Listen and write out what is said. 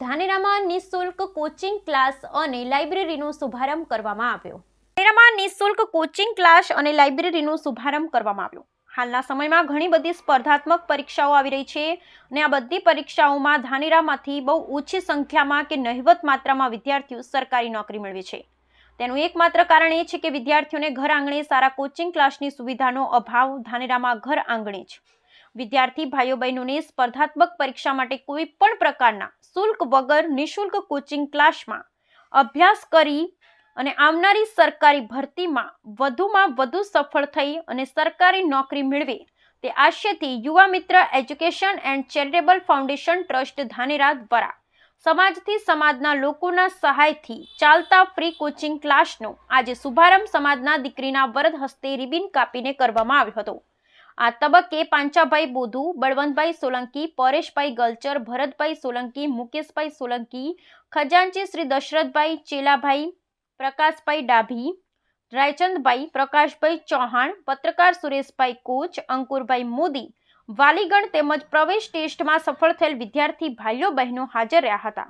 ધાનેરામાં નિઃશુલ્ક coaching class અને લાઇબ્રેરીનો શુભારંભ કરવામાં આવ્યો. ધાનેરામાં નિઃશુલ્ક કોચિંગ ક્લાસ અને લાઇબ્રેરીનો શુભારંભ કરવામાં આવ્યો. હાલના સમયમાં ઘણી બધી સ્પર્ધાત્મક પરીક્ષાઓ આવી રહી છે અને આ બધી પરીક્ષાઓમાં ધાનેરામાંથી બહુ ઓછી સંખ્યામાં કે નહિવત માત્રામાં વિદ્યાર્થીઓ સરકારી નોકરી મેળવે છે. તેનું એકમાત્ર કારણ એ છે કે વિદ્યાર્થીઓને ઘર આંગણે સારા કોચિંગ ક્લાસની સુવિધાનો અભાવ ધાનેરામાં ઘર આંગણે છે વિદ્યાર્થી ભાઈઓ બહેનોને સ્પર્ધાત્મક પરીક્ષા માટે કોઈ પણ પ્રકારના શુલ્ક વગર નિઃશુલ્ક કોચિંગ ક્લાસમાં અભ્યાસ કરી અને આવનારી સરકારી ભરતીમાં વધુમાં વધુ સફળ થઈ અને સરકારી નોકરી મેળવે, તે આશયથી Yuva Mitra education and charitable foundation trust Dhanera દ્વારા સમાજથી સમાજના લોકોના સહાયથી ચાલતા ફ્રી કોચિંગ ક્લાસનો આજે શુભારંભ સમાજના દીકરીના વરદ હસ્તે રિબિન કાપીને કરવામાં આવ્યો હતો. આ તબક્કે પાંચાભાઈ બોધુ, બળવંતભાઈ સોલંકી, પરેશભાઈ ગલચર, ભરતભાઈ સોલંકી, મુકેશભાઈ સોલંકી, ખજાનચી શ્રી દશરથભાઈ ચેલાભાઈ, પ્રકાશભાઈ ડાભી, રાયચંદભાઈ પ્રકાશભાઈ ચૌહાણ, પત્રકાર સુરેશભાઈ કોચ, અંકુરભાઈ મોદી, વાલીગણ તેમજ પ્રવેશ ટેસ્ટમાં સફળ થયેલ વિદ્યાર્થી ભાઈઓ બહેનો હાજર રહ્યા હતા.